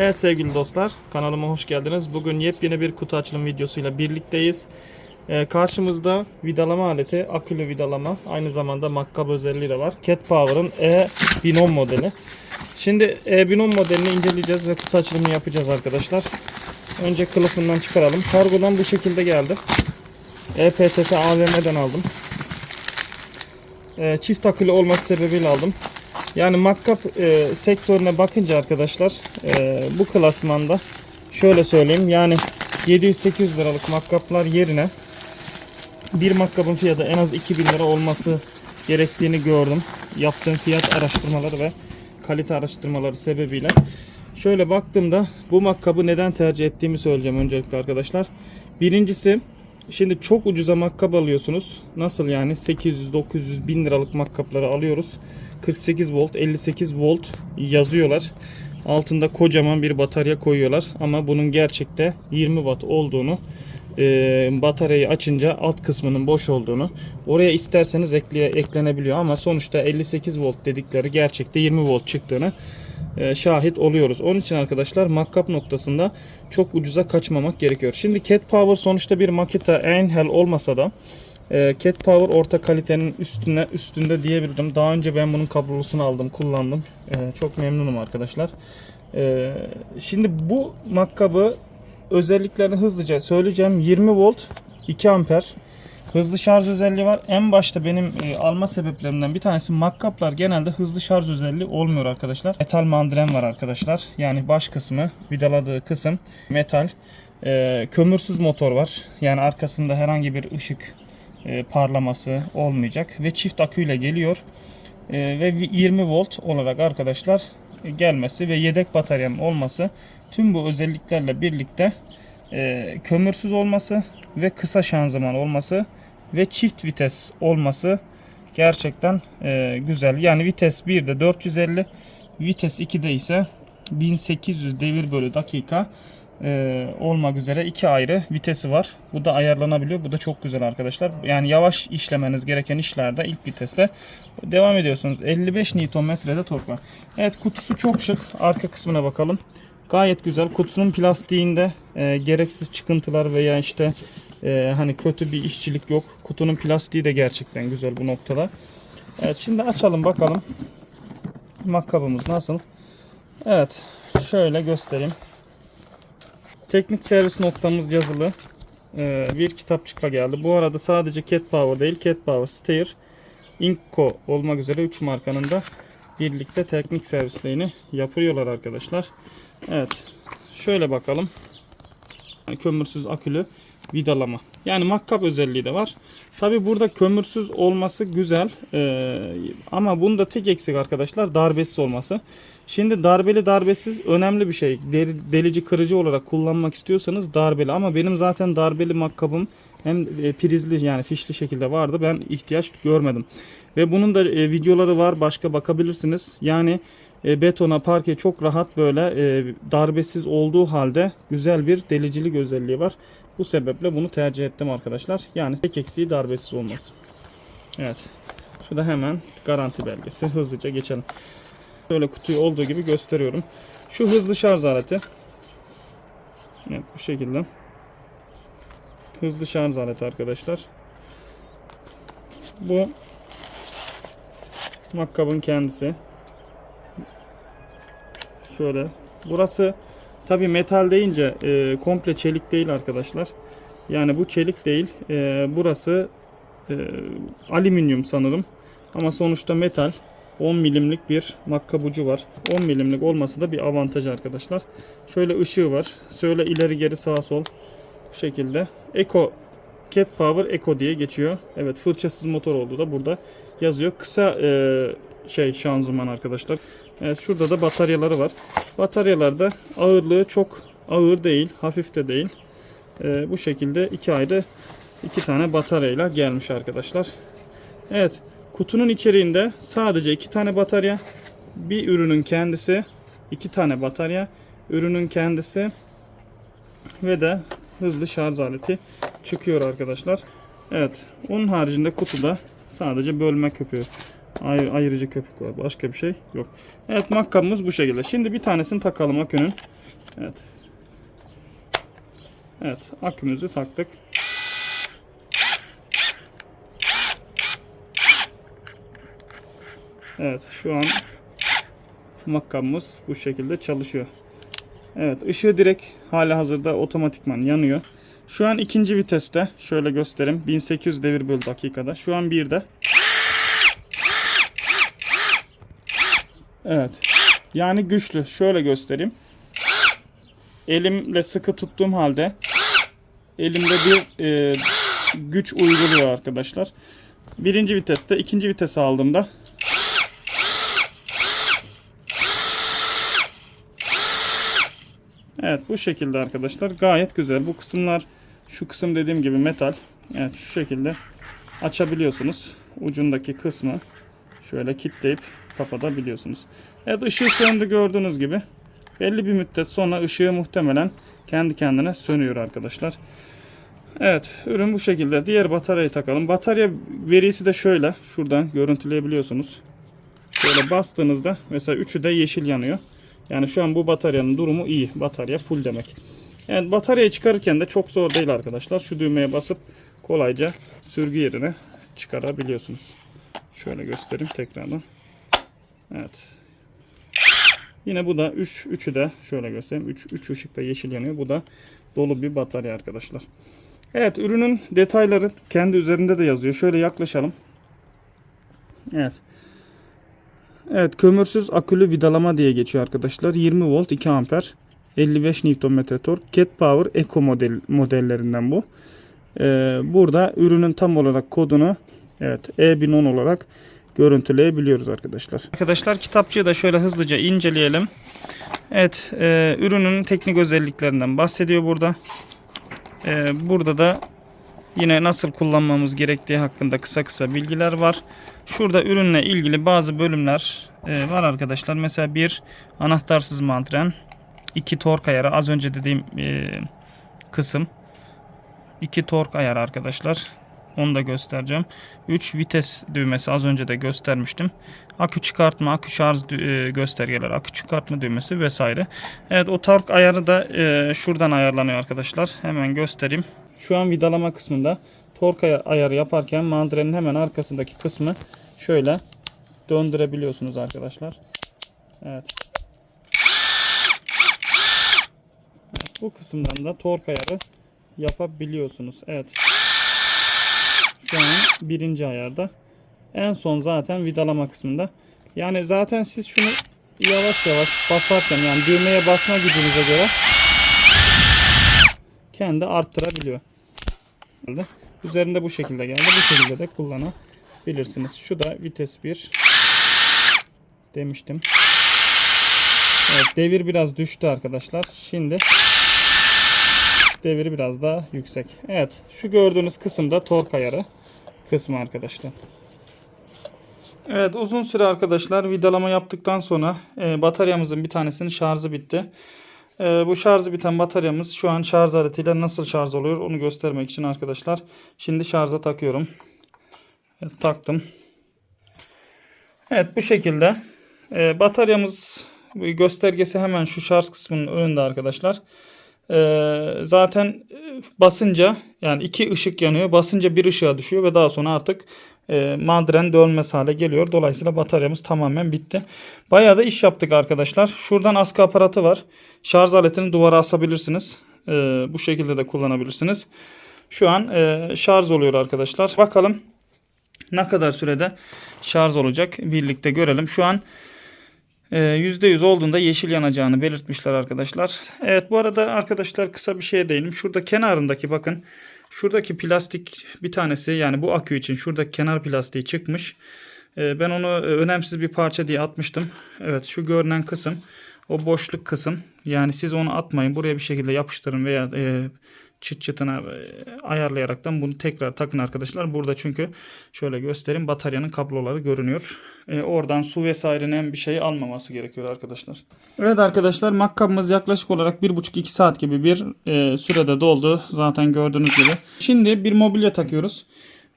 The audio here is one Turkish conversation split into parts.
Evet sevgili dostlar kanalıma hoş geldiniz. Bugün yepyeni bir kutu açılım videosuyla birlikteyiz. Ee, karşımızda vidalama aleti, akülü vidalama, aynı zamanda makkab özelliği de var. Cat Power'ın E1010 modeli. Şimdi E1010 modelini inceleyeceğiz ve kutu açılımı yapacağız arkadaşlar. Önce kılıfından çıkaralım. Kargodan bu şekilde geldi. EPTT AVM'den aldım. Ee, çift akülü olması sebebiyle aldım. Yani makkap e, sektörüne bakınca arkadaşlar e, bu klasmanda şöyle söyleyeyim yani 700-800 liralık makkaplar yerine bir makkabın fiyatı en az 2000 lira olması gerektiğini gördüm. Yaptığım fiyat araştırmaları ve kalite araştırmaları sebebiyle. Şöyle baktığımda bu makkabı neden tercih ettiğimi söyleyeceğim öncelikle arkadaşlar. Birincisi Şimdi çok ucuza makkap alıyorsunuz. Nasıl yani 800 900 bin liralık makkapları alıyoruz. 48 volt 58 volt yazıyorlar. Altında kocaman bir batarya koyuyorlar ama bunun gerçekte 20 watt olduğunu e, bataryayı açınca alt kısmının boş olduğunu oraya isterseniz ekleye, eklenebiliyor ama sonuçta 58 volt dedikleri gerçekte 20 volt çıktığını e, şahit oluyoruz. Onun için arkadaşlar makkap noktasında çok ucuza kaçmamak gerekiyor. Şimdi Cat Power sonuçta bir Makita Einhell olmasa da e, Cat Power orta kalitenin üstüne üstünde diyebilirim. Daha önce ben bunun kablosunu aldım, kullandım. E, çok memnunum arkadaşlar. E, şimdi bu makkabı özelliklerini hızlıca söyleyeceğim. 20 volt 2 amper hızlı şarj özelliği var. En başta benim e, alma sebeplerimden bir tanesi makkaplar genelde hızlı şarj özelliği olmuyor arkadaşlar. Metal mandren var arkadaşlar. Yani baş kısmı vidaladığı kısım metal. E, kömürsüz motor var. Yani arkasında herhangi bir ışık e, parlaması olmayacak ve çift aküyle geliyor. E, ve 20 volt olarak arkadaşlar gelmesi ve yedek bataryam olması tüm bu özelliklerle birlikte e, kömürsüz olması ve kısa şanzıman olması ve çift vites olması gerçekten güzel. Yani vites 1'de 450, vites 2'de ise 1800 devir bölü dakika e, olmak üzere iki ayrı vitesi var. Bu da ayarlanabiliyor. Bu da çok güzel arkadaşlar. Yani yavaş işlemeniz gereken işlerde ilk vitesle devam ediyorsunuz. 55 Nm'de tork var. Evet kutusu çok şık. Arka kısmına bakalım. Gayet güzel. Kutunun plastiğinde e, gereksiz çıkıntılar veya işte e, hani kötü bir işçilik yok. Kutunun plastiği de gerçekten güzel bu noktada. Evet şimdi açalım bakalım. Makkabımız nasıl? Evet şöyle göstereyim. Teknik servis noktamız yazılı. Ee, bir kitapçıkla geldi. Bu arada sadece Cat Power değil, Cat Power, Steyr, Inco olmak üzere 3 markanın da birlikte teknik servislerini yapıyorlar arkadaşlar. Evet. Şöyle bakalım. Kömürsüz akülü vidalama. Yani makkap özelliği de var. Tabi burada kömürsüz olması güzel. Ee, ama bunda tek eksik arkadaşlar darbesiz olması. Şimdi darbeli darbesiz önemli bir şey. Delici kırıcı olarak kullanmak istiyorsanız darbeli. Ama benim zaten darbeli makkabım hem e, prizli yani fişli şekilde vardı. Ben ihtiyaç görmedim. Ve bunun da e, videoları var. Başka bakabilirsiniz. Yani e, betona, parke çok rahat böyle darbesiz olduğu halde güzel bir delicilik özelliği var. Bu sebeple bunu tercih ettim arkadaşlar. Yani tek eksiği darbesiz olması. Evet. Şu da hemen garanti belgesi. Hızlıca geçelim. Böyle kutuyu olduğu gibi gösteriyorum. Şu hızlı şarj aleti. Evet bu şekilde. Hızlı şarj aleti arkadaşlar. Bu makkabın kendisi. Şöyle. Burası tabi metal deyince e, komple çelik değil arkadaşlar. Yani bu çelik değil. E, burası e, alüminyum sanırım. Ama sonuçta metal. 10 milimlik bir makkab ucu var. 10 milimlik olması da bir avantaj arkadaşlar. Şöyle ışığı var. Şöyle ileri geri sağa sol bu şekilde. Eco Cat Power Eco diye geçiyor. Evet fırçasız motor olduğu da burada yazıyor. Kısa e, şey şanzıman arkadaşlar. Evet şurada da bataryaları var. Bataryalarda ağırlığı çok ağır değil, hafif de değil. E, bu şekilde iki ayrı iki tane bataryayla gelmiş arkadaşlar. Evet kutunun içeriğinde sadece iki tane batarya, bir ürünün kendisi, iki tane batarya, ürünün kendisi ve de hızlı şarj aleti çıkıyor arkadaşlar. Evet. Onun haricinde kutuda sadece bölme köpüğü Ayır, ayırıcı köpük var. Başka bir şey yok. Evet makkabımız bu şekilde. Şimdi bir tanesini takalım akünün. Evet. Evet akümüzü taktık. Evet şu an makkabımız bu şekilde çalışıyor. Evet ışığı direkt hali hazırda otomatikman yanıyor. Şu an ikinci viteste şöyle göstereyim 1800 devir bölü dakikada. Şu an birde. Evet. Yani güçlü. Şöyle göstereyim. Elimle sıkı tuttuğum halde elimde bir e, güç uyguluyor arkadaşlar. Birinci viteste, ikinci vitese aldığımda Evet bu şekilde arkadaşlar gayet güzel. Bu kısımlar şu kısım dediğim gibi metal. Evet şu şekilde açabiliyorsunuz. Ucundaki kısmı şöyle kilitleyip kapatabiliyorsunuz. Evet ışığı söndü gördüğünüz gibi. Belli bir müddet sonra ışığı muhtemelen kendi kendine sönüyor arkadaşlar. Evet ürün bu şekilde. Diğer bataryayı takalım. Batarya verisi de şöyle. Şuradan görüntüleyebiliyorsunuz. Böyle bastığınızda mesela üçü de yeşil yanıyor. Yani şu an bu bataryanın durumu iyi. Batarya full demek. Yani bataryayı çıkarırken de çok zor değil arkadaşlar. Şu düğmeye basıp kolayca sürgü yerine çıkarabiliyorsunuz. Şöyle göstereyim tekrardan. Evet. Yine bu da 3 üç, 3'ü de şöyle göstereyim. 3 3 ışık da yeşil yanıyor. Bu da dolu bir batarya arkadaşlar. Evet, ürünün detayları kendi üzerinde de yazıyor. Şöyle yaklaşalım. Evet. Evet, kömürsüz akülü vidalama diye geçiyor arkadaşlar. 20 volt 2 amper. 55 Nm tork. Cat Power Eco model modellerinden bu. Ee, burada ürünün tam olarak kodunu evet E1010 olarak görüntüleyebiliyoruz arkadaşlar. Arkadaşlar kitapçığı da şöyle hızlıca inceleyelim. Evet, e, ürünün teknik özelliklerinden bahsediyor burada. E, burada da yine nasıl kullanmamız gerektiği hakkında kısa kısa bilgiler var. Şurada ürünle ilgili bazı bölümler e, var arkadaşlar. Mesela bir anahtarsız mantren, iki tork ayarı az önce dediğim e, kısım. 2 tork ayarı arkadaşlar. Onu da göstereceğim. 3 vites düğmesi az önce de göstermiştim. Akü çıkartma, akü şarj e, göstergeler, akü çıkartma düğmesi vesaire. Evet o tork ayarı da şuradan ayarlanıyor arkadaşlar. Hemen göstereyim. Şu an vidalama kısmında tork ay- ayarı yaparken mandrenin hemen arkasındaki kısmı şöyle döndürebiliyorsunuz arkadaşlar. Evet. Evet, Bu kısımdan da tork ayarı yapabiliyorsunuz. Evet. Şu an birinci ayarda. En son zaten vidalama kısmında. Yani zaten siz şunu yavaş yavaş basarken yani düğmeye basma gücünüze göre kendi arttırabiliyor. Üzerinde bu şekilde geldi. Bu şekilde de kullanabilirsiniz. Şu da vites 1 demiştim. Evet, devir biraz düştü arkadaşlar. Şimdi deviri biraz daha yüksek. Evet şu gördüğünüz kısımda tork ayarı kısmı arkadaşlar. Evet uzun süre arkadaşlar vidalama yaptıktan sonra e, bataryamızın bir tanesinin şarjı bitti. E, bu şarjı biten bataryamız şu an şarj aletiyle nasıl şarj oluyor onu göstermek için arkadaşlar. Şimdi şarja takıyorum. Evet, taktım. Evet bu şekilde e, bataryamız göstergesi hemen şu şarj kısmının önünde arkadaşlar. Ee, zaten basınca yani iki ışık yanıyor. Basınca bir ışığa düşüyor ve daha sonra artık e, mandren dönmez hale geliyor. Dolayısıyla bataryamız tamamen bitti. Bayağı da iş yaptık arkadaşlar. Şuradan askı aparatı var. Şarj aletini duvara asabilirsiniz. Ee, bu şekilde de kullanabilirsiniz. Şu an e, şarj oluyor arkadaşlar. Bakalım ne kadar sürede şarj olacak birlikte görelim. Şu an %100 olduğunda yeşil yanacağını belirtmişler arkadaşlar. Evet bu arada arkadaşlar kısa bir şeye değinim. Şurada kenarındaki bakın. Şuradaki plastik bir tanesi yani bu akü için şuradaki kenar plastiği çıkmış. Ee, Ben onu e, önemsiz bir parça diye atmıştım. Evet şu görünen kısım o boşluk kısım. Yani siz onu atmayın. Buraya bir şekilde yapıştırın veya e, çıt çıtına e, ayarlayaraktan bunu tekrar takın arkadaşlar. Burada çünkü şöyle göstereyim bataryanın kabloları görünüyor. E, oradan su vesairenen bir şey almaması gerekiyor arkadaşlar. Evet arkadaşlar makkabımız yaklaşık olarak 1,5-2 saat gibi bir e, sürede doldu. Zaten gördüğünüz gibi. Şimdi bir mobilya takıyoruz.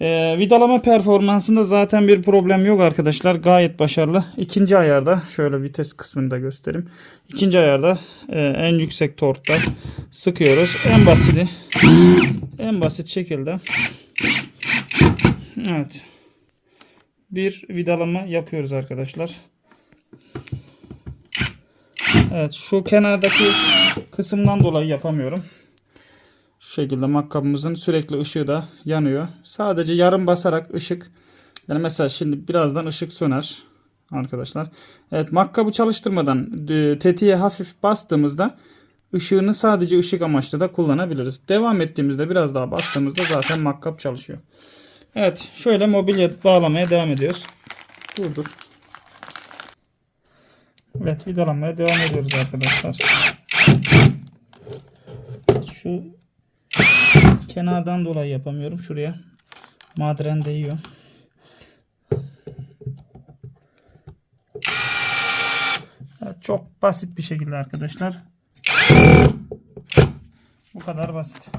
Ee, vidalama performansında zaten bir problem yok arkadaşlar. Gayet başarılı. İkinci ayarda şöyle vites kısmını da göstereyim. İkinci ayarda e, en yüksek torkta sıkıyoruz. En basiti en basit şekilde evet bir vidalama yapıyoruz arkadaşlar. Evet şu kenardaki kısımdan dolayı yapamıyorum. Şekilde makkabımızın sürekli ışığı da yanıyor. Sadece yarım basarak ışık yani mesela şimdi birazdan ışık söner arkadaşlar. Evet makkabı çalıştırmadan e, tetiğe hafif bastığımızda ışığını sadece ışık amaçlı da kullanabiliriz. Devam ettiğimizde biraz daha bastığımızda zaten makkap çalışıyor. Evet şöyle mobilya bağlamaya devam ediyoruz. Dur dur. Evet vidalamaya devam ediyoruz arkadaşlar. Şu kenardan dolayı yapamıyorum. Şuraya madren değiyor. Evet, çok basit bir şekilde arkadaşlar. Bu kadar basit.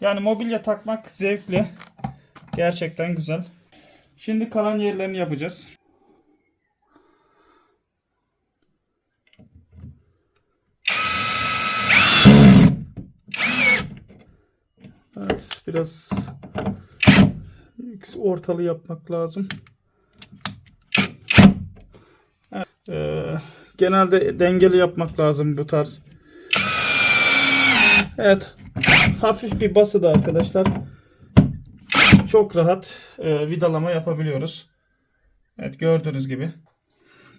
Yani mobilya takmak zevkli. Gerçekten güzel. Şimdi kalan yerlerini yapacağız. Evet, biraz ortalı yapmak lazım. Evet, eee, genelde dengeli yapmak lazım bu tarz. Evet, hafif bir bası da arkadaşlar. Çok rahat eee, vidalama yapabiliyoruz. Evet, gördüğünüz gibi.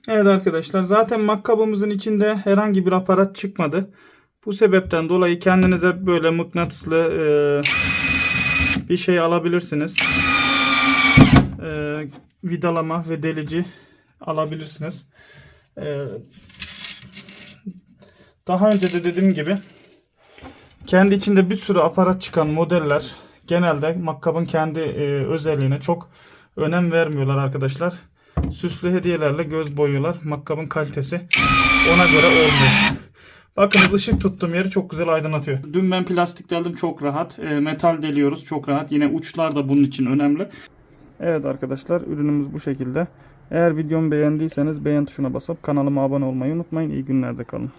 Evet arkadaşlar, zaten makkabımızın içinde herhangi bir aparat çıkmadı. Bu sebepten dolayı kendinize böyle mıknatıslı eee, bir şey alabilirsiniz. Eee, vidalama ve delici alabilirsiniz. Eee, daha önce de dediğim gibi kendi içinde bir sürü aparat çıkan modeller genelde makkabın kendi eee, özelliğine çok önem vermiyorlar arkadaşlar. Süslü hediyelerle göz boyuyorlar. Makkabın kalitesi ona göre olmuyor. Bakınız ışık tuttuğum yeri çok güzel aydınlatıyor. Dün ben plastik deldim çok rahat. E, metal deliyoruz çok rahat. Yine uçlar da bunun için önemli. Evet arkadaşlar ürünümüz bu şekilde. Eğer videomu beğendiyseniz beğen tuşuna basıp kanalıma abone olmayı unutmayın. İyi günlerde kalın.